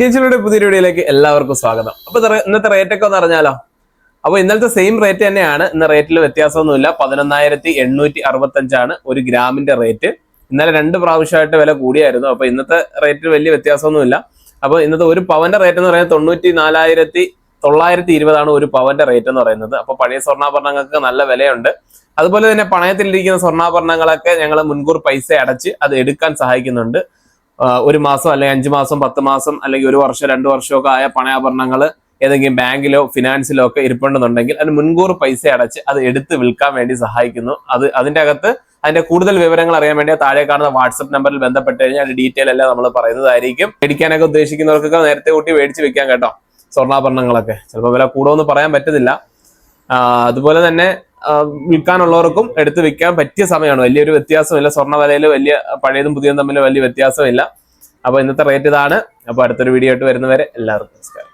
ടീച്ചറുടെ പുതിയ വീഡിയോയിലേക്ക് എല്ലാവർക്കും സ്വാഗതം. അപ്പൊ ഇന്നത്തെ റേറ്റ് ഒക്കെ ഒന്ന് അറിഞ്ഞാലോ? അപ്പൊ ഇന്നലത്തെ സെയിം റേറ്റ് തന്നെയാണ്. ഇന്ന് റേറ്റിൽ വ്യത്യാസമൊന്നുമില്ല. പതിനൊന്നായിരത്തി എണ്ണൂറ്റി അറുപത്തഞ്ചാണ് ഒരു ഗ്രാമിന്റെ റേറ്റ് ഇന്നലെ രണ്ട് പ്രാവശ്യമായിട്ട് വില കൂടിയായിരുന്നു. അപ്പൊ ഇന്നത്തെ റേറ്റിൽ വലിയ വ്യത്യാസമൊന്നുമില്ല. അപ്പൊ ഇന്നത്തെ ഒരു പവന്റെ റേറ്റ് എന്ന് പറയുന്നത് തൊണ്ണൂറ്റി നാലായിരത്തി തൊള്ളായിരത്തി ഇരുപതാണ് ഒരു പവന്റെ റേറ്റ് എന്ന് പറയുന്നത്. അപ്പൊ പഴയ സ്വർണാഭരണങ്ങൾക്ക് നല്ല വിലയുണ്ട്. അതുപോലെ തന്നെ പണയത്തിലിരിക്കുന്ന സ്വർണാഭരണങ്ങളൊക്കെ ഞങ്ങൾ മുൻകൂർ പൈസ അടച്ച് അത് എടുക്കാൻ സഹായിക്കുന്നുണ്ട്. ഒരു മാസം അല്ലെങ്കിൽ അഞ്ച് മാസം പത്ത് മാസം അല്ലെങ്കിൽ ഒരു വർഷം രണ്ട് വർഷമൊക്കെ ആയ പണയാഭരണങ്ങൾ ഏതെങ്കിലും ബാങ്കിലോ ഫിനാൻസിലോ ഒക്കെ ഇരിപ്പുണ്ടെന്നുണ്ടെങ്കിൽ അതിന് മുൻകൂർ പൈസ അടച്ച് അത് എടുത്ത് വിൽക്കാൻ വേണ്ടി സഹായിക്കുന്നു. അത് അതിന്റെ അകത്ത് അതിന്റെ കൂടുതൽ വിവരങ്ങൾ അറിയാൻ വേണ്ടി താഴെ കാണുന്ന വാട്സപ്പ് നമ്പറിൽ ബന്ധപ്പെട്ട് കഴിഞ്ഞാൽ അതിന്റെ ഡീറ്റെയിൽ എല്ലാം നമ്മൾ പറയുന്നതായിരിക്കും. മേടിക്കാനൊക്കെ ഉദ്ദേശിക്കുന്നവർക്കൊക്കെ നേരത്തെ കൂട്ടി മേടിച്ച് വെക്കാൻ കേട്ടോ സ്വർണാഭരണങ്ങളൊക്കെ. ചിലപ്പോൾ വില കൂടുമെന്ന് പറയാൻ പറ്റുന്നില്ല അതുപോലെ തന്നെ വിൽക്കാനുള്ളവർക്കും എടുത്ത് വിൽക്കാൻ പറ്റിയ സമയമാണ്. വലിയൊരു വ്യത്യാസമില്ല. സ്വർണ വിലയിൽ വലിയ പഴയതും പുതിയതും തമ്മിൽ വലിയ വ്യത്യാസമില്ല. അപ്പൊ ഇന്നത്തെ റേറ്റ് ഇതാണ്. അപ്പൊ അടുത്തൊരു വീഡിയോ ആയിട്ട് വരുന്നവരെ എല്ലാവർക്കും നമസ്കാരം.